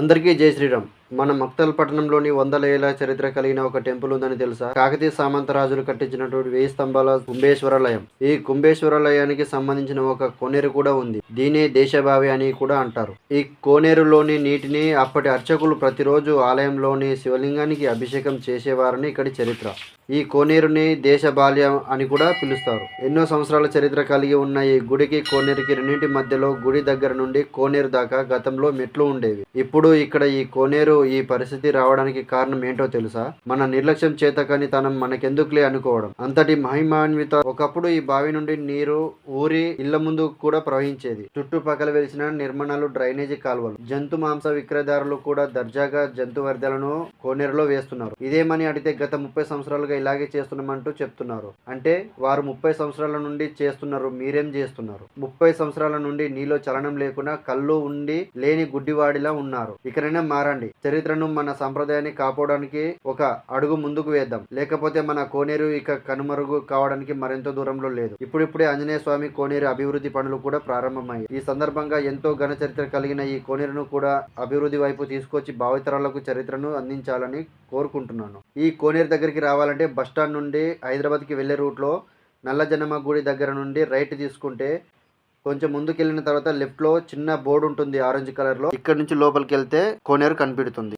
అందరికీ జై శ్రీరామ్. మన మక్తల్ పట్టణంలోని వందల ఏళ్ళ చరిత్ర కలిగిన ఒక టెంపుల్ ఉందని తెలుసా? కాకతీయ సామంత రాజులు కట్టించినటువంటి వేయి స్తంభాల కుంభేశ్వరాలయం. ఈ కుంభేశ్వరాలయానికి సంబంధించిన ఒక కోనేరు కూడా ఉంది. దీనే దేశభావి అని కూడా అంటారు. ఈ కోనేరులోని నీటిని అప్పటి అర్చకులు ప్రతిరోజు ఆలయంలోని శివలింగానికి అభిషేకం చేసేవారని ఇక్కడి చరిత్ర. ఈ కోనేరుని దేశ బాల్యం అని కూడా పిలుస్తారు. ఎన్నో సంవత్సరాల చరిత్ర కలిగి ఉన్న ఈ గుడికి కోనేరుకి రెండింటి మధ్యలో గుడి దగ్గర నుండి కోనేరు దాకా గతంలో మెట్లు ఉండేవి. ఇప్పుడు ఇక్కడ ఈ కోనేరు ఈ పరిస్థితి రావడానికి కారణం ఏంటో తెలుసా? మన నిర్లక్ష్యం చేతకనితనం మనకెందుకులే అనుకోవడం. అంతటి మహిమాన్విత ఒకప్పుడు ఈ బావి నుండి నీరు ఊరి ఇళ్ళ ముందు కూడా ప్రవహించేది. చుట్టుపక్కల వెలిసిన నిర్మాణాలు డ్రైనేజీ కాలువలు జంతు మాంస విక్రయదారులు కూడా దర్జాగా జంతు వర్ధలను కోనేరులో వేస్తున్నారు. ఇదేమని అడిగితే గత ముప్పై సంవత్సరాలుగా ఇలాగే చేస్తున్నామంటూ చెప్తున్నారు. అంటే వారు ముప్పై సంవత్సరాల నుండి చేస్తున్నారు మీరేం చేస్తున్నారు? ముప్పై సంవత్సరాల నుండి నీలో చలనం లేకుండా కళ్ళు ఉండి లేని గుడ్డివాడిలా ఉన్నారు. ఇకనైనా మారండి. చరిత్రను మన సంప్రదాయాన్ని కాపాడడానికి ఒక అడుగు ముందుకు వేద్దాం. లేకపోతే మన కోనేరు ఇక కనుమరుగు కావడానికి మరెంతో దూరంలో లేదు. ఇప్పుడిప్పుడే ఆంజనేయ స్వామి కోనేరు అభివృద్ధి పనులు కూడా ప్రారంభమయ్యాయి. ఈ సందర్భంగా ఎంతో ఘన చరిత్ర కలిగిన ఈ కోనేరును కూడా అభివృద్ధి వైపు తీసుకొచ్చి భావితరాలకు చరిత్రను అందించాలని కోరుకుంటున్నాను. ఈ కోనేరు దగ్గరికి రావాలంటే బస్ స్టాండ్ నుండి హైదరాబాద్కి వెళ్ళే రూట్లో నల్లజనమ్మ గుడి దగ్గర నుండి రైట్ తీసుకుంటే కొంచెం ముందుకు వెళ్ళిన తర్వాత లెఫ్ట్లో చిన్న బోర్డు ఉంటుంది ఆరెంజ్ కలర్లో ఇక్కడ నుంచి లోపలికి వెళ్తే కోనేరు కనిపెడుతుంది.